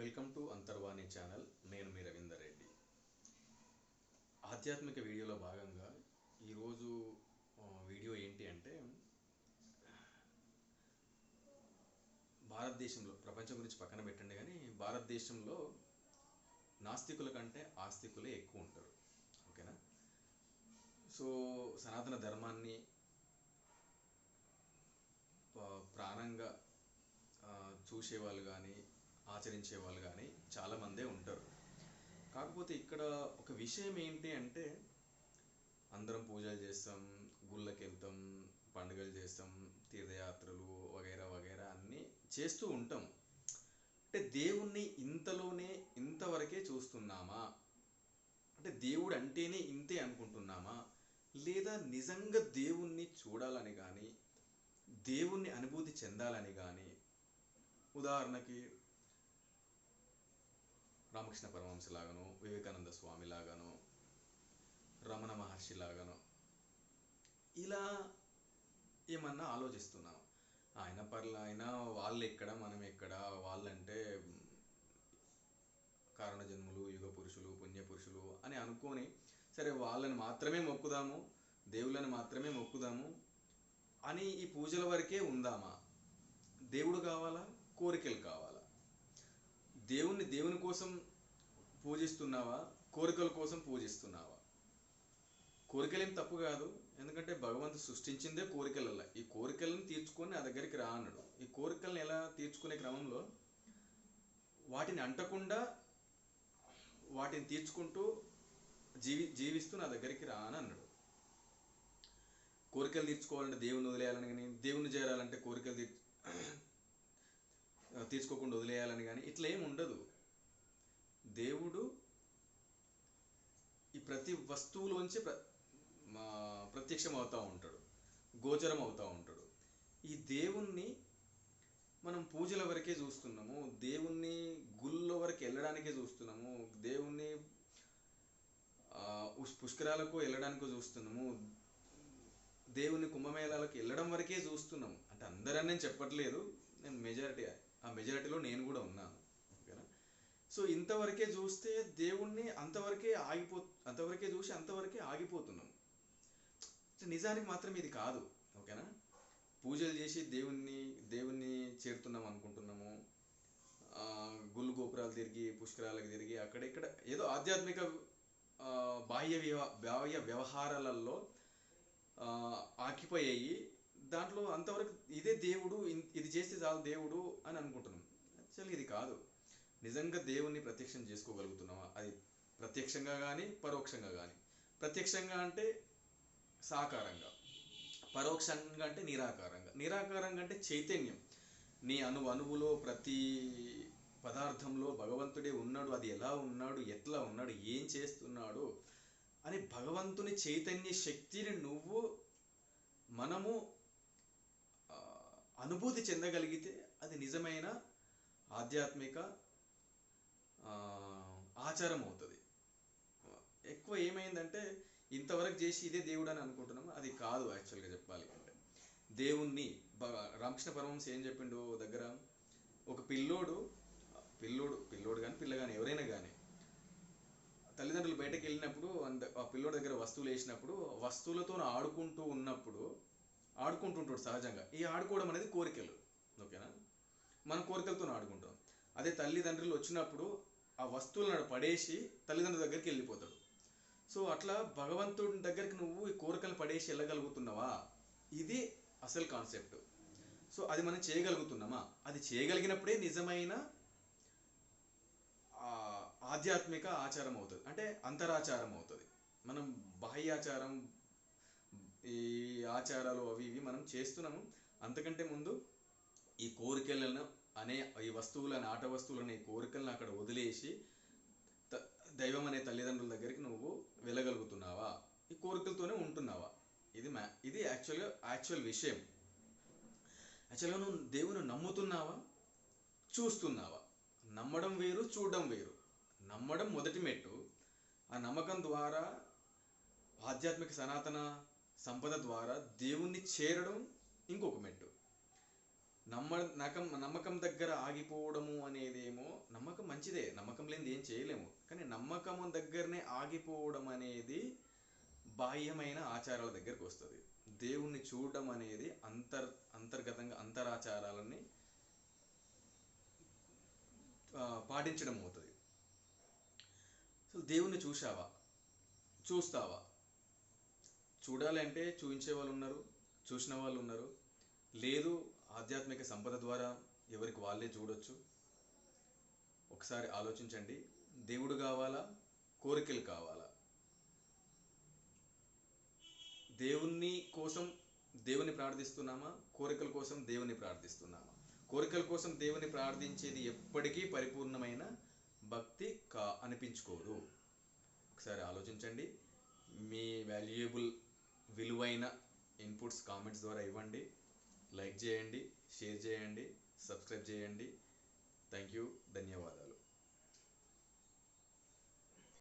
Welcome to అంతర్వాణి channel. నేను మీ రవీందర్ రెడ్డి. ఆధ్యాత్మిక వీడియోలో భాగంగా ఈరోజు వీడియో ఏంటి అంటే భారతదేశంలో ప్రపంచం గురించి పక్కన పెట్టండి కానీ భారతదేశంలో నాస్తికుల కంటే ఆస్తికులే ఎక్కువ ఉంటారు. ఓకేనా? సో సనాతన ధర్మాన్ని ప్రాణంగా చూసేవాళ్ళు కానీ ఆచరించే వాళ్ళు కానీ చాలామందే ఉంటారు. కాకపోతే ఇక్కడ ఒక విషయం ఏంటి అంటే అందరం పూజలు చేస్తాం గుళ్ళకి వెళ్తాం పండుగలు చేస్తాం తీర్థయాత్రలు వగైరా వగైరా అన్నీ చేస్తూ ఉంటాం. అంటే దేవుణ్ణి ఇంతలోనే ఇంతవరకే చూస్తున్నామా? అంటే దేవుడు అంటేనే ఇంతే అనుకుంటున్నామా? లేదా నిజంగా దేవుణ్ణి చూడాలని కానీ దేవుణ్ణి అనుభూతి చెందాలని కానీ ఉదాహరణకి రామకృష్ణ పరమహంస లాగాను వివేకానంద స్వామి లాగాను రమణ మహర్షి లాగాను ఇలా ఏమన్నా ఆలోచిస్తున్నాను ఆయన పర్ల ఆయన వాళ్ళు ఎక్కడ మనం ఎక్కడ వాళ్ళంటే మ్, కారణజన్ములు యుగ పురుషులు పుణ్యపురుషులు అని అనుకొని సరే వాళ్ళని మాత్రమే మొక్కుదాము దేవుళ్ళని మాత్రమే మొక్కుదాము అని ఈ పూజల వరకే ఉందామా? దేవుడు కావాలా? కోరికలు కావాలా? దేవుణ్ణి దేవుని కోసం పూజిస్తున్నావా? కోరికల కోసం పూజిస్తున్నావా? కోరికలేం తప్పు కాదు. ఎందుకంటే భగవంతుడు సృష్టించిందే కోరికలల్ల. ఈ కోరికలను తీర్చుకొని నా దగ్గరికి రా అన్నాడు. ఈ కోరికలను ఎలా తీర్చుకునే క్రమంలో వాటిని అంటకుండా వాటిని తీర్చుకుంటూ జీవి జీవిస్తూ నా దగ్గరికి రా అని అన్నాడు. కోరికలు తీర్చుకోవాలంటే దేవుని వదిలేయాలని కానీ దేవుని చేరాలంటే కోరికలు తీర్చు తీసుకోకుండా వదిలేయాలని కానీ ఇట్లా ఏమి ఉండదు. దేవుడు ఈ ప్రతి వస్తువులోంచి ప్ర ప్రత్యక్షం అవుతూ ఉంటాడు. గోచరం అవుతూ ఉంటాడు. ఈ దేవుణ్ణి మనం పూజల వరకే చూస్తున్నాము. దేవుణ్ణి గుళ్ళ వరకు వెళ్ళడానికే చూస్తున్నాము. దేవుణ్ణి పుష్కరాలకు వెళ్ళడానికి చూస్తున్నాము. దేవుని కుంభమేళాలకు వెళ్ళడం వరకే చూస్తున్నాము. అంటే అందరని నేను చెప్పట్లేదు. నేను మెజారిటీ ఆ మెజారిటీలో నేను కూడా ఉన్నాను. ఓకేనా? సో ఇంతవరకే చూస్తే దేవుణ్ణి అంతవరకే ఆగిపో అంతవరకే చూసి అంతవరకే ఆగిపోతున్నాం. నిజానికి మాత్రం ఇది కాదు. ఓకేనా? పూజలు చేసి దేవుణ్ణి దేవుణ్ణి చేరుతున్నాం అనుకుంటున్నాము. ఆ, గుళ్ళు గోపురాలు తిరిగి పుష్కరాలకు తిరిగి అక్కడిక్కడ ఏదో ఆధ్యాత్మిక బాహ్య వ్యవ బాహ్య వ్యవహారాలలో ఆకిపోయాయి దాంట్లో అంతవరకు ఇదే దేవుడు ఇన్- ఇది చేస్తే చాలు దేవుడు అని అనుకుంటున్నాం. యాక్చువల్గా ఇది కాదు. నిజంగా దేవుణ్ణి ప్రత్యక్షం చేసుకోగలుగుతున్నావా? అది ప్రత్యక్షంగా కానీ పరోక్షంగా కానీ ప్రత్యక్షంగా అంటే సాకారంగా. పరోక్షంగా అంటే నిరాకారంగా. నిరాకారంగా అంటే చైతన్యం. నీ అణు అణువులో ప్రతి పదార్థంలో భగవంతుడే ఉన్నాడు. అది ఎలా ఉన్నాడు? ఎట్లా ఉన్నాడు? ఏం చేస్తున్నాడు? అని భగవంతుని చైతన్య శక్తిని నువ్వు మనము అనుభూతి చెందగలిగితే అది నిజమైన ఆధ్యాత్మిక ఆచారం అవుతుంది. ఎక్కువ ఏమైందంటే ఇంతవరకు చేసి ఇదే దేవుడు అని అనుకుంటున్నాం. అది కాదు యాక్చువల్గా చెప్పాలి అంటే. దేవుణ్ణి రామకృష్ణ పరమహంస ఏం చెప్పిండు ఓ దగ్గర? ఒక పిల్లోడు పిల్లోడు పిల్లోడు కానీ పిల్ల కానీ ఎవరైనా కానీ తల్లిదండ్రులు బయటకు వెళ్ళినప్పుడు అంత ఆ పిల్లోడి దగ్గర వస్తువులు వేసినప్పుడు వస్తువులతో ఆడుకుంటూ ఉన్నప్పుడు ఆడుకుంటుంటాడు సహజంగా. ఈ ఆడుకోవడం అనేది కోరికలు. ఓకేనా? మనం కోరికలతో ఆడుకుంటాం. అదే తల్లిదండ్రులు వచ్చినప్పుడు ఆ వస్తువులను పడేసి తల్లిదండ్రుల దగ్గరికి వెళ్ళిపోతాడు. సో అట్లా భగవంతుడి దగ్గరికి నువ్వు ఈ కోరికలు పడేసి వెళ్ళగలుగుతున్నావా? ఇది అసలు కాన్సెప్ట్. సో అది మనం చేయగలుగుతున్నామా? అది చేయగలిగినప్పుడే నిజమైన ఆధ్యాత్మిక ఆచారం అవుతుంది. అంటే అంతరాచారం అవుతుంది. మనం బాహ్యాచారం ఈ ఆచారాలు అవి ఇవి మనం చేస్తున్నాము. అంతకంటే ముందు ఈ కోరికలను అనే ఈ వస్తువులను ఆట వస్తువులని ఈ కోరికలను అక్కడ వదిలేసి దైవం అనే తల్లిదండ్రుల దగ్గరికి నువ్వు వెళ్ళగలుగుతున్నావా? ఈ కోరికలతోనే ఉంటున్నావా? ఇది మ్యా ఇది యాక్చువల్గా యాక్చువల్ విషయం. యాక్చువల్గా నువ్వు దేవుని నమ్ముతున్నావా? చూస్తున్నావా? నమ్మడం వేరు చూడడం వేరు. నమ్మడం మొదటి మెట్టు. ఆ నమ్మకం ద్వారా ఆధ్యాత్మిక సనాతన సంపద ద్వారా దేవుణ్ణి చేరడం ఇంకొక మెట్టు. నమ్మ నకం నమ్మకం దగ్గర ఆగిపోవడము అనేదేమో నమ్మకం మంచిదే. నమ్మకం లేనిది ఏం చేయలేము. కానీ నమ్మకం దగ్గరనే ఆగిపోవడం అనేది బాహ్యమైన ఆచారాల దగ్గరకు వస్తుంది. దేవుణ్ణి చూడడం అనేది అంతర్ అంతర్గతంగా అంతరాచారాలని పాటించడం అవుతుంది. సో దేవుణ్ణి చూశావా? చూస్తావా? చూడాలంటే చూపించే వాళ్ళు ఉన్నారు చూసిన వాళ్ళు ఉన్నారు. లేదు ఆధ్యాత్మిక సంపద ద్వారా ఎవరికి వాళ్ళే చూడొచ్చు. ఒకసారి ఆలోచించండి దేవుడు కావాలా కోరికలు కావాలా? దేవుణ్ణి కోసం దేవుని ప్రార్థిస్తున్నామా? కోరికల కోసం దేవుని ప్రార్థిస్తున్నామా? కోరికల కోసం దేవుని ప్రార్థించేది ఎప్పటికీ పరిపూర్ణమైన భక్తి కా అనిపించుకోదు. ఒకసారి ఆలోచించండి మీ వాల్యుయబుల్ విలువైన ఇన్పుట్స్ కామెంట్స్ ద్వారా ఇవ్వండి. లైక్ చేయండి షేర్ చేయండి సబ్స్క్రైబ్ చేయండి. థ్యాంక్ యూ ధన్యవాదాలు.